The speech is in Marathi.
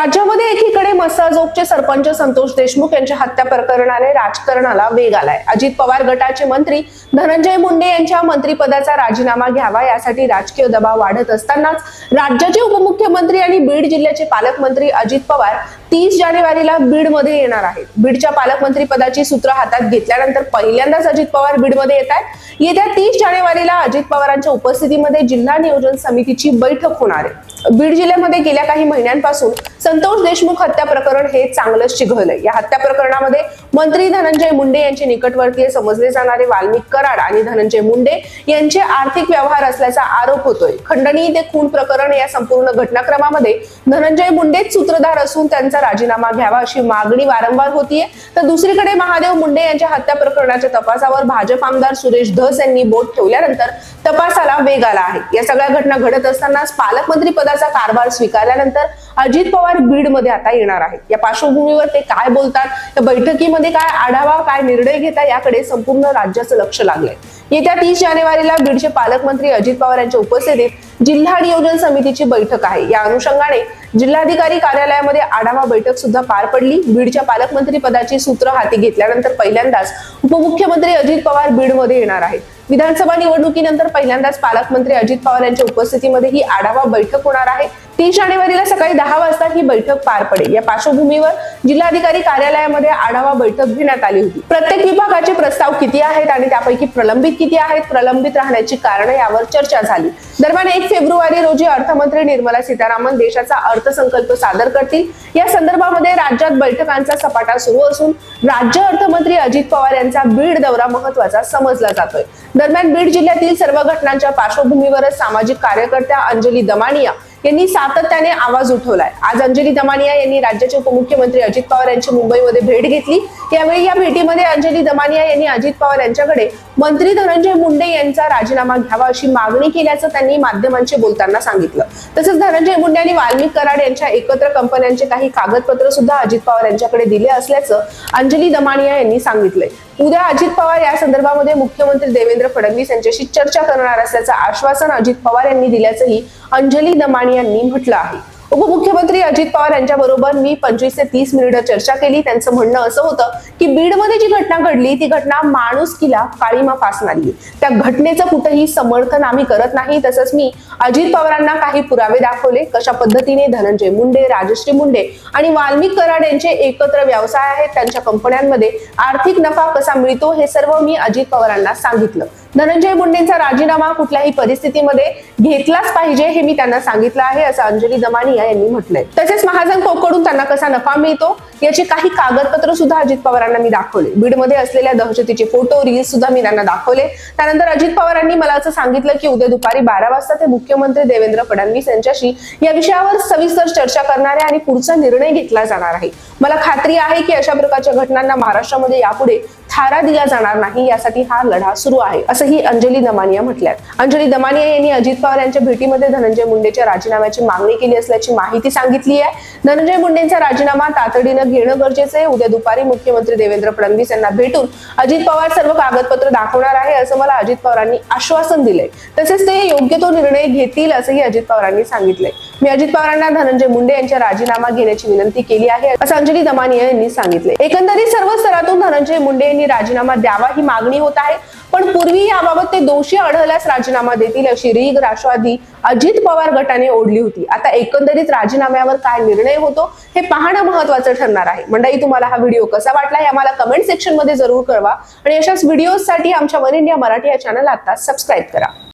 राज्यामध्ये एकीकडे मसाजोगचे सरपंच संतोष देशमुख यांच्या हत्या प्रकरणाने राजकारणाला वेग आलाय. अजित पवार गटाचे मंत्री धनंजय मुंडे यांच्या मंत्रिपदाचा राजीनामा घ्यावा यासाठी राजकीय दबाव वाढत असतानाच राज्याचे उपमुख्यमंत्री आणि बीड जिल्ह्याचे पालकमंत्री अजित पवार तीस जानेवारीला बीडमध्ये येणार आहेत. बीडच्या पालकमंत्री पदाची सूत्र हातात घेतल्यानंतर पहिल्यांदाच अजित पवार बीडमध्ये येत आहेत. येत्या तीस जानेवारीला अजित पवारांच्या उपस्थितीमध्ये जिल्हा नियोजन समितीची बैठक होणार आहे. बीड जिल्ह्यामध्ये गेल्या काही महिन्यांपासून संतोष देशमुख हत्या प्रकरण हे चांगलंच चिघळलंय. या हत्या प्रकरणामध्ये मंत्री धनंजय मुंडे यांचे निकटवर्तीय समजले जाणारे वाल्मिक कराड आणि धनंजय मुंडे यांचे आर्थिक व्यवहार असल्याचा आरोप होतोय. खंडणी ते खून प्रकरण या संपूर्ण घटनाक्रमामध्ये धनंजय मुंडेच सूत्रधार असून त्यांचा राजीनामा घ्यावा अशी मागणी वारंवार होतीये. तर दुसरीकडे महादेव मुंडे यांच्या हत्या प्रकरणाच्या तपासावर भाजप आमदार सुरेश धस यांनी बोट ठेवल्यानंतर तपासाला वेग आला आहे. या सगळ्या घटना घडत असतानाच पालकमंत्री पदाचा कारभार स्वीकारल्यानंतर अजित पवार बीडमध्ये आता येणार आहेत. या पार्श्वभूमीवर ते काय बोलतात? या बैठकीमध्ये काय आढावा काय निर्णय घेता याकडे संपूर्ण राज्याचं लक्ष लागलंय. येत्या तीस जानेवारीला बीडचे पालकमंत्री अजित पवार यांच्या उपस्थितीत जिल्हा नियोजन समितीची बैठक आहे. या अनुषंगाने जिल्हाधिकारी कार्यालयामध्ये आढावा बैठक सुद्धा पार पडली. बीडच्या पालकमंत्री पदाची सूत्र हाती घेतल्यानंतर पहिल्यांदाच उपमुख्यमंत्री अजित पवार बीडमध्ये येणार आहेत. विधानसभा निवडणुकीनंतर पहिल्यांदाच पालकमंत्री अजित पवार यांच्या उपस्थितीमध्ये ही आढावा बैठक होणार आहे. तीन जानेवारीला सकाळी दहा वाजता ही बैठक पार पडेल. या पार्श्वभूमीवर जिल्हाधिकारी कार्यालयामध्ये आढावा बैठक घेण्यात आली होती. प्रत्येक विभागाचे प्रस्ताव किती आहेत आणि त्यापैकी प्रलंबित किती आहेत प्रलंबित राहण्याची कारणं यावर चर्चा झाली. दरम्यान एक फेब्रुवारी रोजी अर्थमंत्री निर्मला सीतारामन देशाचा अर्थसंकल्प सादर करतील. या संदर्भामध्ये राज्यात बैठकांचा सपाटा सुरू असून राज्य अर्थमंत्री अजित पवार यांचा बीड दौरा महत्त्वाचा समजला जातोय. दरम्यान बीड जिल्ह्यातील सर्व घटनांच्या पार्श्वभूमीवरच सामाजिक कार्यकर्त्या अंजली दमानिया यांनी सातत्याने आवाज उठवलाय. आज अंजली दमानिया यांनी राज्याचे उपमुख्यमंत्री अजित पवार यांची मुंबईमध्ये भेट घेतली. यावेळी या भेटीमध्ये अंजली दमानिया यांनी अजित पवार यांच्याकडे मंत्री धनंजय मुंडे यांचा राजीनामा घ्यावा अशी मागणी केल्याचं त्यांनी माध्यमांशी बोलताना सांगितलं. तसंच धनंजय मुंडे आणि वाल्मिक कराड यांच्या एकत्र कंपन्यांचे काही कागदपत्र सुद्धा अजित पवार यांच्याकडे दिले असल्याचं अंजली दमानिया यांनी सांगितलंय. उद्या अजित पवार या संदर्भामध्ये मुख्यमंत्री देवेंद्र फडणवीस यांच्याशी चर्चा करणार असल्याचं आश्वासन अजित पवार यांनी दिल्याचंही अंजली दमानी यांनी म्हटलं आहे. उपमुख्यमंत्री अजित पवार यांच्याबरोबर मी पंचवीस ते तीस मिनिटं चर्चा केली. त्यांचं म्हणणं असं होतं की बीडमध्ये जी घटना घडली ती घटना माणुसकीला काळीमा फासणारी त्या घटनेचं कुठेही समर्थन आम्ही करत नाही. तसंच मी अजित पवारांना काही पुरावे दाखवले. कशा पद्धतीने धनंजय मुंडे राजश्री मुंडे आणि वाल्मिक कराड यांचे एकत्र व्यवसाय आहेत त्यांच्या कंपन्यांमध्ये आर्थिक नफा कसा मिळतो हे सर्व मी अजित पवारांना सांगितलं. धनंजय मुंडेंचा राजीनामा कुठल्याही परिस्थितीमध्ये घेतलाच पाहिजे हे मी त्यांना सांगितलं आहे असं अंजली दमानिया यांनी म्हटलंय. तसेच महाजन कोकडून त्यांना कसा नफा मिळतो याची काही कागदपत्र सुद्धा अजित पवारांना मी दाखवले. मध्ये असलेल्या दहशतीचे फोटो रील्स सुद्धा मी त्यांना दाखवले. त्यानंतर अजित पवारांनी मला असं सांगितलं की उद्या दुपारी बारा वाजता ते मुख्यमंत्री देवेंद्र फडणवीस यांच्याशी या विषयावर सविस्तर चर्चा करणार आहे आणि पुढचा निर्णय घेतला जाणार आहे. मला खात्री आहे की अशा प्रकारच्या घटनांना महाराष्ट्रामध्ये यापुढे थारा दिला जाणार नाही यासाठी हा लढा सुरू आहे असंही अंजली दमानिया म्हटल्यात. अंजली दमानिया यांनी अजित पवार यांच्या भेटीमध्ये धनंजय मुंडेच्या राजीनाम्याची मागणी केली असल्याची माहिती सांगितली आहे. धनंजय मुंडेंचा राजीनामा तातडीनं घेणं गरजेचं आहे. उद्या दुपारी मुख्यमंत्री देवेंद्र फडणवीस यांना भेटून अजित पवार सर्व कागदपत्र दाखवणार आहे असं मला अजित पवारांनी आश्वासन दिलंय. तसेच ते योग्य तो निर्णय घेतील असंही अजित पवारांनी सांगितलंय. मी अजित पवारांना धनंजय मुंडे यांच्या राजीनामा घेण्याची विनंती केली आहे असं अंजली दमानिया यांनी सांगितले एकंदरीत सर्व स्तरातून धनंजय मुंडे यांनी राजीनामा द्यावा ही मागणी होत आहे पण पूर्वी याबाबत ते दोषी आढळल्यास राजीनामा देतील अशी रीग राष्ट्रवादी अजित पवार गटाने ओढली होती. आता एकंदरीत राजीनाम्यावर काय निर्णय होतो हे पाहणं महत्वाचं ठरणार आहे. मंडळी तुम्हाला हा व्हिडिओ कसा वाटला हे आम्हाला कमेंट सेक्शनमध्ये जरूर कळवा आणि अशाच व्हिडिओसाठी आमच्या वन इंडिया मराठी या चॅनल आता सबस्क्राईब करा.